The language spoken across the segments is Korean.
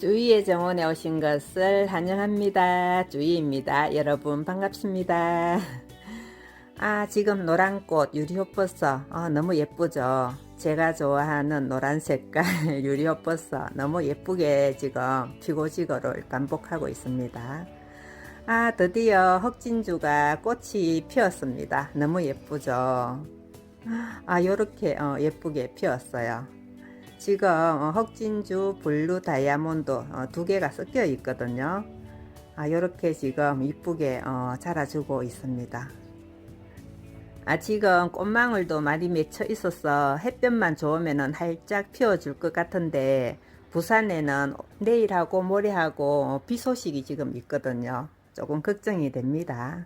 주위의 정원에 오신 것을 환영합니다. 주위입니다. 여러분 반갑습니다. 아 지금 노란 꽃 유리호버섯 아, 너무 예쁘죠. 제가 좋아하는 노란 색깔 유리호버섯 너무 예쁘게 지금 피고지거를 반복하고 있습니다. 아 드디어 흑진주가 꽃이 피었습니다. 너무 예쁘죠. 아 요렇게 어, 예쁘게 피었어요. 지금 어, 흑진주 블루 다이아몬드 어, 두 개가 섞여 있거든요. 아, 이렇게 지금 이쁘게 어, 자라주고 있습니다. 아, 지금 꽃망울도 많이 맺혀 있어서 햇볕만 좋으면 활짝 피워줄 것 같은데 부산에는 내일하고 모레하고 어, 비 소식이 지금 있거든요. 조금 걱정이 됩니다.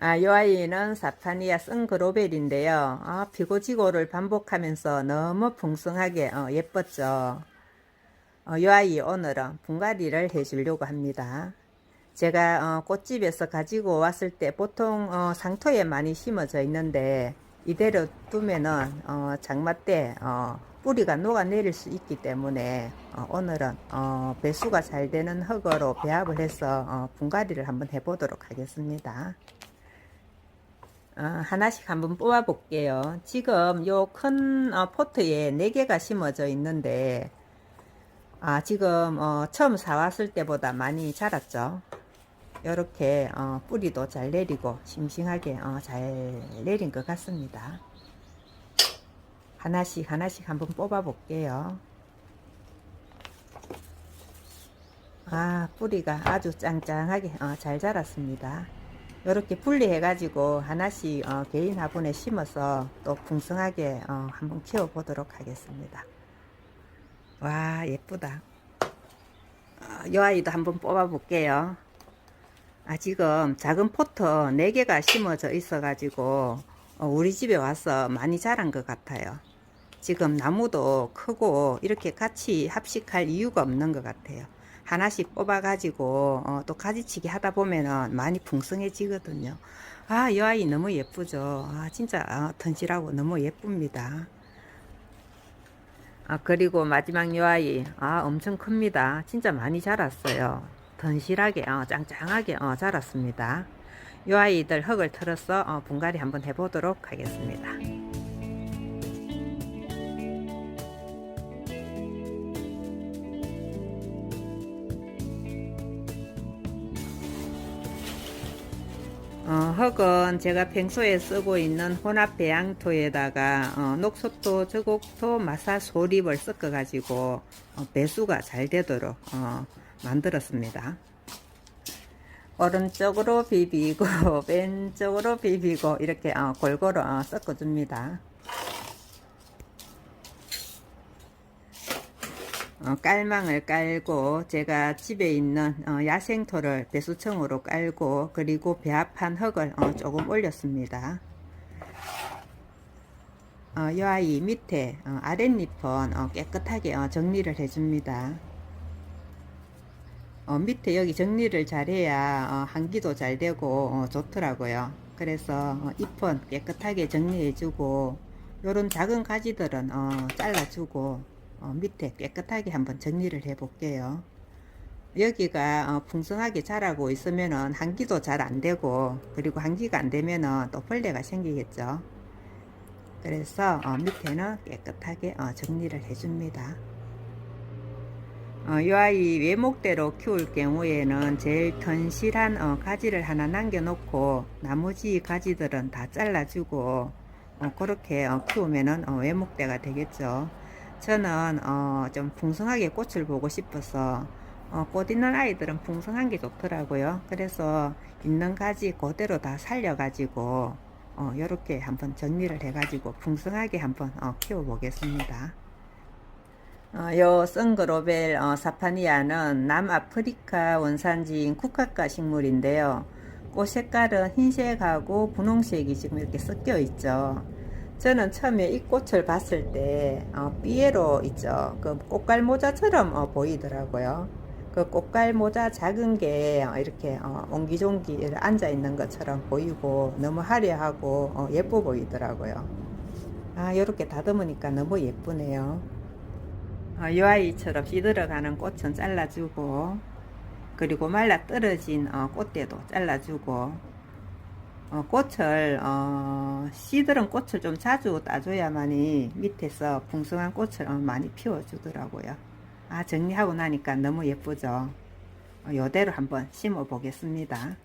아, 요 아이는 사파니아 쓴그로벨인데요. 아, 피고지고를 반복하면서 너무 풍성하게 어, 예뻤죠. 어, 요 아이 오늘은 분갈이를 해주려고 합니다. 제가 어, 꽃집에서 가지고 왔을 때 보통 어, 상토에 많이 심어져 있는데 이대로 두면은 어, 장마 때 어, 뿌리가 녹아내릴 수 있기 때문에 어, 오늘은 어, 배수가 잘 되는 흙으로 배합을 해서 어, 분갈이를 한번 해보도록 하겠습니다. 어, 하나씩 한번 뽑아 볼게요. 지금 요큰 어, 포트에 4개가 심어져 있는데 아, 지금 어, 처음 사왔을 때보다 많이 자랐죠. 이렇게 어, 뿌리도 잘 내리고 싱싱하게 어, 잘 내린 것 같습니다. 하나씩 하나씩 한번 뽑아 볼게요. 아, 뿌리가 아주 짱짱하게 어, 잘 자랐습니다. 이렇게 분리해 가지고 하나씩 어, 개인 화분에 심어서 또 풍성하게 어, 한번 키워 보도록 하겠습니다. 와 예쁘다. 어, 이 아이도 한번 뽑아 볼게요. 아 지금 작은 포트 4개가 심어져 있어 가지고 어, 우리 집에 와서 많이 자란 것 같아요. 지금 나무도 크고 이렇게 같이 합식할 이유가 없는 것 같아요. 하나씩 뽑아가지고 어, 또 가지치기 하다 보면은 많이 풍성해지거든요. 아, 이 아이 너무 예쁘죠. 아, 진짜 아, 던실하고 너무 예쁩니다. 아, 그리고 마지막 이 아이 아, 엄청 큽니다. 진짜 많이 자랐어요. 던실하게 어, 짱짱하게 어, 자랐습니다. 이 아이들 흙을 털어서 어, 분갈이 한번 해보도록 하겠습니다. 어, 흙은 제가 평소에 쓰고 있는 혼합 배 양토에다가 어, 녹소토, 저곡토, 마사, 소립을 섞어 가지고 어, 배수가 잘 되도록 어, 만들었습니다. 오른쪽으로 비비고 왼쪽으로 비비고 이렇게 어, 골고루 어, 섞어 줍니다. 어, 깔망을 깔고 제가 집에 있는 어, 야생토를 배수청으로 깔고 그리고 배합한 흙을 어, 조금 올렸습니다. 어, 이 아이 밑에 어, 아랫잎은 어, 깨끗하게 어, 정리를 해줍니다. 어, 밑에 여기 정리를 잘해야 어, 한기도 잘 되고 어, 좋더라고요. 그래서 어, 잎은 깨끗하게 정리해주고 요런 작은 가지들은 어, 잘라주고 어, 밑에 깨끗하게 한번 정리를 해 볼게요. 여기가 어, 풍성하게 자라고 있으면은 한기도 잘 안 되고 그리고 한기가 안 되면은 또 벌레가 생기겠죠. 그래서 어, 밑에는 깨끗하게 어, 정리를 해줍니다. 어, 이 아이 외목대로 키울 경우에는 제일 튼실한 어, 가지를 하나 남겨놓고 나머지 가지들은 다 잘라주고 어, 그렇게 어, 키우면 은 어, 외목대가 되겠죠. 저는 어, 좀 풍성하게 꽃을 보고 싶어서 어, 꽃 있는 아이들은 풍성한 게 좋더라고요. 그래서 있는 가지 그대로 다 살려가지고 어, 이렇게 한번 정리를 해가지고 풍성하게 한번 어, 키워보겠습니다. 어, 요 선그로벨 어, 사파니아는 남아프리카 원산지인 쿠카카 식물인데요. 꽃 색깔은 흰색하고 분홍색이 지금 이렇게 섞여 있죠. 저는 처음에 이 꽃을 봤을 때 어, 삐에로 있죠. 그 꽃갈 모자처럼 어, 보이더라고요. 그 꽃갈 모자 작은 게 어, 이렇게 어, 옹기종기 앉아 있는 것처럼 보이고 너무 화려하고 어, 예뻐 보이더라고요. 아, 요렇게 다듬으니까 너무 예쁘네요. 어, 이 아이처럼 시들어가는 꽃은 잘라주고, 그리고 말라 떨어진 어, 꽃대도 잘라주고, 어, 꽃을, 어, 씨들은 꽃을 좀 자주 따줘야만이 밑에서 풍성한 꽃을 어, 많이 피워주더라고요. 아, 정리하고 나니까 너무 예쁘죠? 어, 요대로 한번 심어 보겠습니다.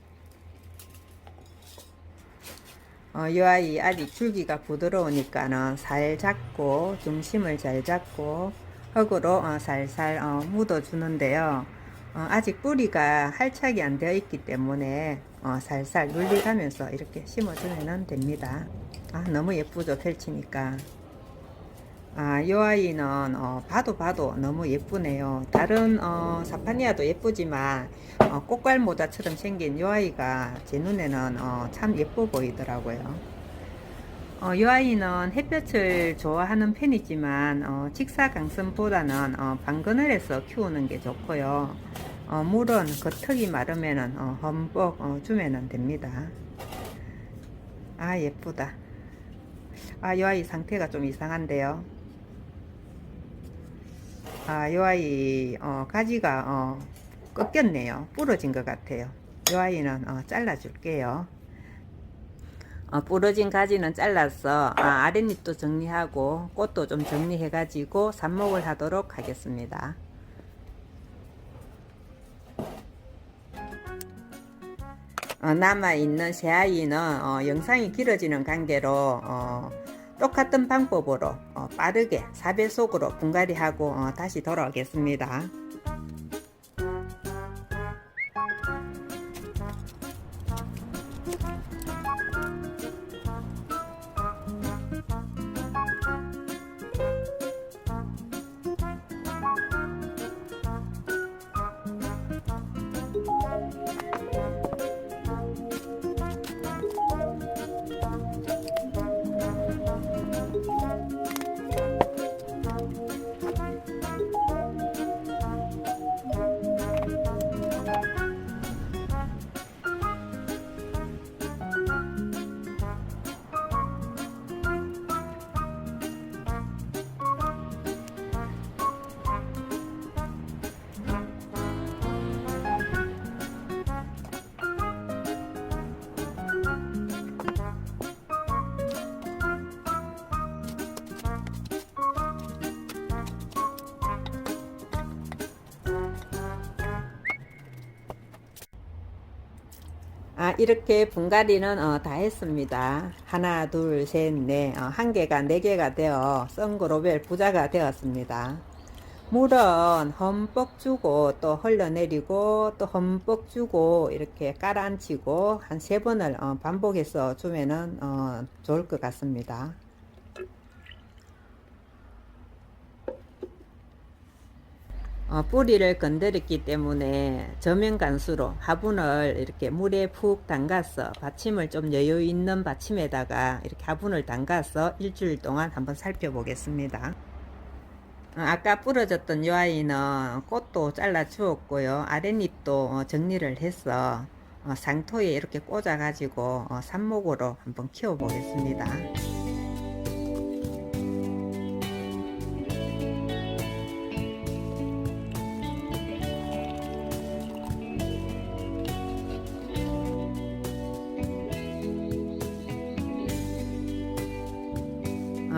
어, 이 아이 아직 줄기가 부드러우니까는 살 잡고 중심을 잘 잡고 흙으로 어, 살살 어, 묻어주는데요. 어, 아직 뿌리가 할착이 안 되어 있기 때문에 어, 살살 눌리가면서 이렇게 심어주면 됩니다. 아, 너무 예쁘죠 펼치니까. 아, 이 아이는 어, 봐도 봐도 너무 예쁘네요. 다른 어, 사파니아도 예쁘지만 어, 꽃갈 모자처럼 생긴 이 아이가 제 눈에는 어, 참 예뻐 보이더라고요. 어, 이 아이는 햇볕을 좋아하는 편이지만 어, 직사광선보다는 어, 방그늘에서 키우는 게 좋고요. 어, 물은 겉흙이 마르면은 어, 흠뻑 어, 주면은 됩니다. 아 예쁘다. 아, 이 아이 상태가 좀 이상한데요. 아, 이 아이 어, 가지가 어, 꺾였네요. 부러진 것 같아요. 이 아이는 어, 잘라줄게요. 어, 부러진 가지는 잘라서 아, 아랫잎도 정리하고 꽃도 좀 정리해가지고 삽목을 하도록 하겠습니다. 어, 남아있는 새 아이는 어, 영상이 길어지는 관계로 어, 똑같은 방법으로 어, 빠르게 4배속으로 분갈이하고 어, 다시 돌아오겠습니다. 아, 이렇게 분갈이는 어, 다 했습니다. 하나, 둘, 셋, 넷, 어, 한 개가 네 개가 되어 썬그로벨 부자가 되었습니다. 물은 흠뻑 주고 또 흘러내리고 또 흠뻑 주고 이렇게 깔아앉히고 한 세 번을 어, 반복해서 주면은 어, 좋을 것 같습니다. 어, 뿌리를 건드렸기 때문에 저면 간수로 화분을 이렇게 물에 푹 담가서 받침을 좀 여유 있는 받침에다가 이렇게 화분을 담가서 일주일 동안 한번 살펴보겠습니다. 어, 아까 부러졌던 이 아이는 꽃도 잘라 주었고요. 아랫잎도 어, 정리를 해서 어, 상토에 이렇게 꽂아 가지고 어, 삽목으로 한번 키워 보겠습니다.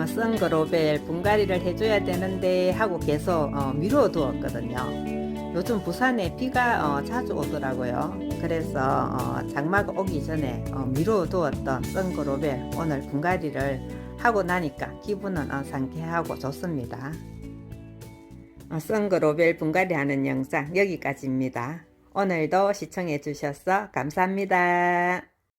어, 썬그로벨 분갈이를 해줘야 되는데 하고 계속 어, 미루어 두었거든요. 요즘 부산에 비가 어, 자주 오더라고요. 그래서 어, 장마가 오기 전에 어, 미루어 두었던 썬그로벨 오늘 분갈이를 하고 나니까 기분은 어, 상쾌하고 좋습니다. 어, 썬그로벨 분갈이 하는 영상 여기까지입니다. 오늘도 시청해 주셔서 감사합니다.